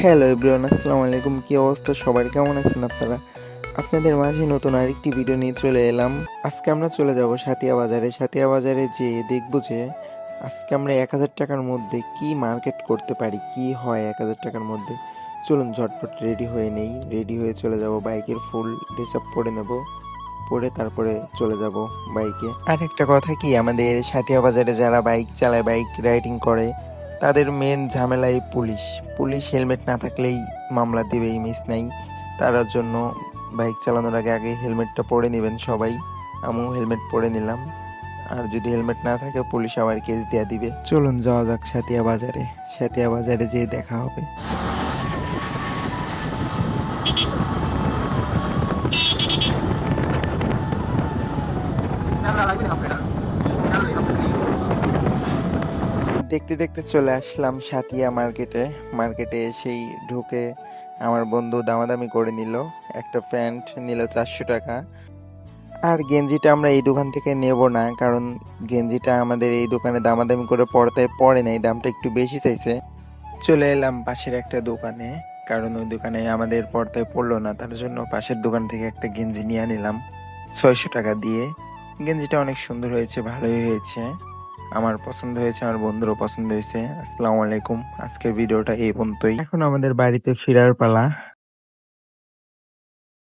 Hello everyone, আসসালামু আলাইকুম। কি অবস্থা? সবার কেমন আছেন আপনারা? আপনাদের মাঝে নতুন আরেকটি ভিডিও নিয়ে চলে এলাম। আজকে আমরা চলে যাব সাতিয়া বাজারে। সাতিয়া বাজারে যে দেখব যে আজকে আমরা এক হাজার টাকার মধ্যে কি মার্কেট করতে পারি, কি হয় এক হাজার টাকার মধ্যে। চলুন ঝটপট রেডি হয়ে নেই। রেডি হয়ে চলে যাব বাইকের ফুল ড্রেস পরে নেব। পরে তারপরে চলে যাব বাইকে। আর একটা কথা কি, আমাদের সাতিয়া বাজারে যারা বাইক চালায়, বাইক রাইডিং করে তাদের মেন ঝামেলাই পুলিশ। পুলিশ হেলমেট না থাকলেই মামলা দিবেই মিস নাই। তার জন্য বাইক চালানোর আগে আগে হেলমেটটা পরে নেবেন সবাই। আমিও হেলমেট পরে নিলাম। আর যদি হেলমেট না থাকে, পুলিশ আবার কেস দেওয়া দিবে। চলুন যাওয়া যাক সাতিয়া বাজারে। সাতিয়া বাজারে যেয়ে দেখা হবে। দেখতে দেখতে চলে আসলাম সাতিয়া মার্কেটে। মার্কেটে এসেই ঢুকে আমার বন্ধু দামাদামি করে নিল। একটা প্যান্ট নিল চারশো টাকা। আর গেঞ্জিটা আমরা এই দোকান থেকে নেব না, কারণ গেঞ্জিটা আমাদের এই দোকানে দামাদামি করে পড়তায় পড়ে নাই, দামটা একটু বেশি চাইছে। চলে এলাম পাশের একটা দোকানে, কারণ ওই দোকানে আমাদের পর্দায় পড়ল না, তার জন্য পাশের দোকান থেকে একটা গেঞ্জি নিয়ে নিলাম। ছয়শো টাকা দিয়ে। গেঞ্জিটা অনেক সুন্দর হয়েছে, ভালোই হয়েছে। আমার পছন্দ হয়েছে, আমার বন্ধুরও পছন্দ হয়েছে। আসসালামু আলাইকুম। আজকের ভিডিওটা এই পর্যন্তই। এখন আমাদের বাড়িতে ফেরার পালা।